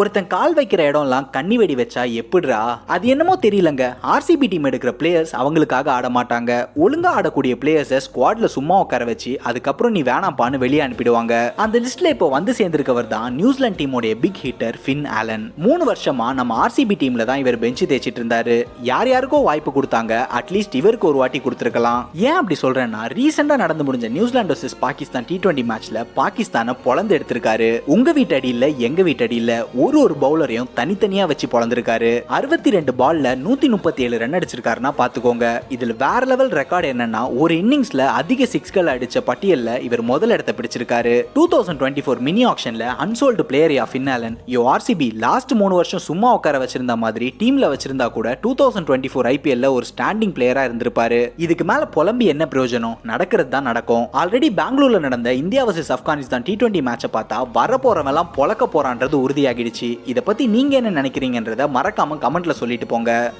ஒருத்தன் கால் வைக்கிற இடம்லாம் கண்ணி வெடி வச்சா எப்படிரா அது என்னமோ தெரியலங்க. ஆர்சிபி டீம் எடுக்கிற பிளேயர்ஸ் அவங்களுக்காக ஆட மாட்டாங்க ஒழுங்கா ஆடக்கூடிய பிளேயர்ஸை ஸ்குவாட்ல சும்மா உட்கார வச்சு அதுக்கப்புறம் நீ வேணாம்பான்னு வெளியே அனுப்பிடுவாங்க. அந்த லிஸ்ட்ல இப்போ வந்து சேர்ந்திருக்கவர் தான் நியூசிலாந்து டீமோடைய பிக் ஹிட்டர் ஃபின் ஆலன் மூணு வருஷமா நம்ம ஆர்சிபி டீம்ல தான் இவர் பெஞ்சு தேய்ச்சிட்டு இருந்தாரு. யார் யாருக்கோ வாய்ப்பு கொடுத்தாங்க. அட்லீஸ்ட் இவருக்கு ஒரு வாட்டி கொடுத்துருக்கலாம். ஏன் அப்படி சொல்றேன்னா ரீசெண்டா நடந்து முடிஞ்ச New Zealand versus Pakistan T twenty மேட்ச்ல பாகிஸ்தானை பொழந்து எடுத்திருக்காரு. உங்க வீட்டு அடியில் எங்க வீட்டு அடியில் ஒரு ஒரு பவுலரையும் தனித்தனியா வச்சு பொழந்திருக்காரு. அறுபத்தி ரெண்டு பால்ல நூத்தி முப்பத்தி ஏழு ரன் அடிச்சிருக்காருன்னா பாத்துக்கோங்க. இதுல வேற லெவல் ரெக்கார்டு என்னன்னா ஒரு இன்னிங்ஸ்ல அதிக சிக்ஸ்கள் அடிச்ச பட்டியல்ல இவர் முதல் இடத்தை பிடிச்சிருக்காரு. Two thousand twenty four mini ஆக்ஷன்ல unsold player of இன்னாலன் யோ ஆர்சிபி லாஸ்ட் மூணு வருஷம் சும்மா உட்கார வச்சிருந்த மாதிரி டீம்ல வச்சிருந்தா கூட டூ தௌசண்ட் டுவெண்ட்டி ஃபோர் ஐபிஎல்ல ஒரு ஸ்டாண்டிங் பிளேயரா இருந்திருப்பாரு. இதுக்கு மேல புலம்பி என்ன பிரயோஜனம்? நடக்கிறது தான் நடக்கும். ஆல்ரெடி பெங்களூர்ல நடந்த India versus Afghanistan T twenty மேட்சை பார்த்தா வரப்போறவெல்லாம் பொழக்க போறான்றது உறுதியாகிடுச்சு. இதை பத்தி நீங்க என்ன நினைக்கிறீங்கன்றத மறக்காம கமெண்ட்ல சொல்லிட்டு போங்க.